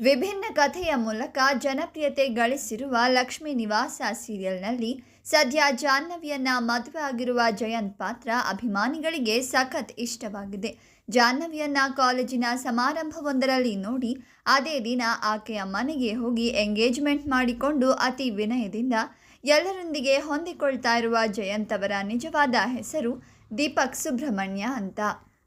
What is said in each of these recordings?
ವಿಭಿನ್ನ ಕಥೆಯ ಮೂಲಕ ಜನಪ್ರಿಯತೆ ಗಳಿಸಿರುವ ಲಕ್ಷ್ಮೀ ನಿವಾಸ ಸೀರಿಯಲ್ನಲ್ಲಿ ಸದ್ಯ ಜಾಹ್ನವಿಯನ್ನ ಮದುವೆ ಆಗಿರುವ ಜಯಂತ್ ಪಾತ್ರ ಅಭಿಮಾನಿಗಳಿಗೆ ಸಖತ್ ಇಷ್ಟವಾಗಿದೆ. ಜಾಹ್ನವಿಯನ್ನ ಕಾಲೇಜಿನ ಸಮಾರಂಭವೊಂದರಲ್ಲಿ ನೋಡಿ ಅದೇ ದಿನ ಆಕೆಯ ಮನೆಗೆ ಹೋಗಿ ಎಂಗೇಜ್ಮೆಂಟ್ ಮಾಡಿಕೊಂಡು ಅತಿ ವಿನಯದಿಂದ ಎಲ್ಲರೊಂದಿಗೆ ಹೊಂದಿಕೊಳ್ತಾ ಇರುವ ಜಯಂತ್ ಅವರ ನಿಜವಾದ ಹೆಸರು ದೀಪಕ್ ಸುಬ್ರಹ್ಮಣ್ಯ ಅಂತ.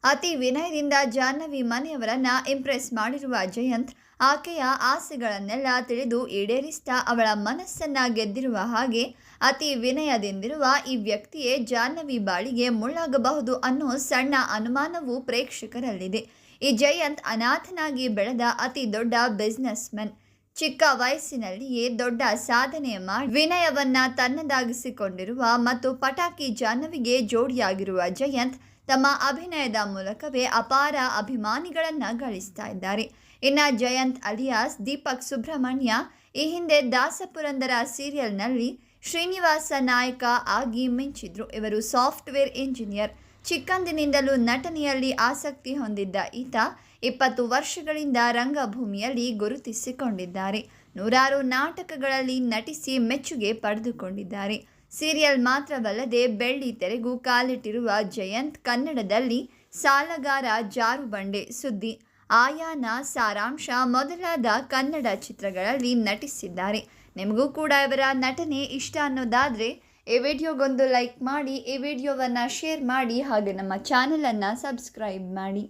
ಅತಿ ವಿನಯದಿಂದ ಜಾಹ್ನವಿ ಮನೆಯವರನ್ನ ಇಂಪ್ರೆಸ್ ಮಾಡಿರುವ ಜಯಂತ್, ಆಕೆಯ ಆಸೆಗಳನ್ನೆಲ್ಲ ತಿಳಿದು ಈಡೇರಿಸ್ತಾ ಅವಳ ಮನಸ್ಸನ್ನ ಗೆದ್ದಿರುವ ಹಾಗೆ ಅತಿ ವಿನಯದಿಂದಿರುವ ಈ ವ್ಯಕ್ತಿಯೇ ಜಾಹ್ನವಿ ಬಾಳಿಗೆ ಮುಳ್ಳಾಗಬಹುದು ಅನ್ನೋ ಸಣ್ಣ ಅನುಮಾನವೂ ಪ್ರೇಕ್ಷಕರಲ್ಲಿದೆ. ಈ ಜಯಂತ್ ಅನಾಥನಾಗಿ ಬೆಳೆದ ಅತಿ ದೊಡ್ಡ ಬಿಸ್ನೆಸ್ ಚಿಕ್ಕ ವಯಸ್ಸಿನಲ್ಲಿಯೇ ದೊಡ್ಡ ಸಾಧನೆ ಮಾಡಿ, ವಿನಯವನ್ನ ತನ್ನದಾಗಿಸಿಕೊಂಡಿರುವ ಮತ್ತು ಪಟಾಕಿ ಜಾಹ್ನವಿಗೆ ಜೋಡಿಯಾಗಿರುವ ಜಯಂತ್ ತಮ್ಮ ಅಭಿನಯದ ಮೂಲಕವೇ ಅಪಾರ ಅಭಿಮಾನಿಗಳನ್ನ ಗಳಿಸ್ತಾ ಇದ್ದಾರೆ. ಇನ್ನು ಜಯಂತ್ ಅಲಿಯಾಸ್, ದೀಪಕ್ ಸುಬ್ರಹ್ಮಣ್ಯ, ಈ ಹಿಂದೆ ದಾಸಪುರಂದರ ಸೀರಿಯಲ್ನಲ್ಲಿ ಶ್ರೀನಿವಾಸ ನಾಯಕ ಆಗಿ ಮಿಂಚಿದ್ರು. ಇವರು ಸಾಫ್ಟ್ವೇರ್ ಇಂಜಿನಿಯರ್ ಚಿಕ್ಕಂದಿನಿಂದಲೂ ನಟನೆಯಲ್ಲಿ ಆಸಕ್ತಿ ಹೊಂದಿದ್ದ ಈತ ಇಪ್ಪತ್ತು ವರ್ಷಗಳಿಂದ ರಂಗಭೂಮಿಯಲ್ಲಿ ಗುರುತಿಸಿಕೊಂಡಿದ್ದಾರೆ. ನೂರಾರು ನಾಟಕಗಳಲ್ಲಿ ನಟಿಸಿ ಮೆಚ್ಚುಗೆ ಪಡೆದುಕೊಂಡಿದ್ದಾರೆ. ಸೀರಿಯಲ್ ಮಾತ್ರವಲ್ಲದೆ ಬೆಳ್ಳಿ ತೆರೆಗೂ ಕಾಲಿಟ್ಟಿರುವ ಜಯಂತ್ ಕನ್ನಡದಲ್ಲಿ ಸಾಲಗಾರ ಜಾರುಬಂಡೆ ಸುದ್ದಿ, ಆಯಾನ ಸಾರಾಂಶ ಮೊದಲಾದ ಕನ್ನಡ ಚಿತ್ರಗಳಲ್ಲಿ ನಟಿಸಿದ್ದಾರೆ. ನಿಮಗೂ ಕೂಡ ಇವರ ನಟನೆ ಇಷ್ಟ ಅನ್ನೋದಾದರೆ ಈ ವಿಡಿಯೋಗೊಂದು ಲೈಕ್ ಮಾಡಿ ಈ ವಿಡಿಯೋವನ್ನು ಶೇರ್ ಮಾಡಿ ಹಾಗೆ ನಮ್ಮ ಚಾನಲನ್ನು ಸಬ್ಸ್ಕ್ರೈಬ್ ಮಾಡಿ.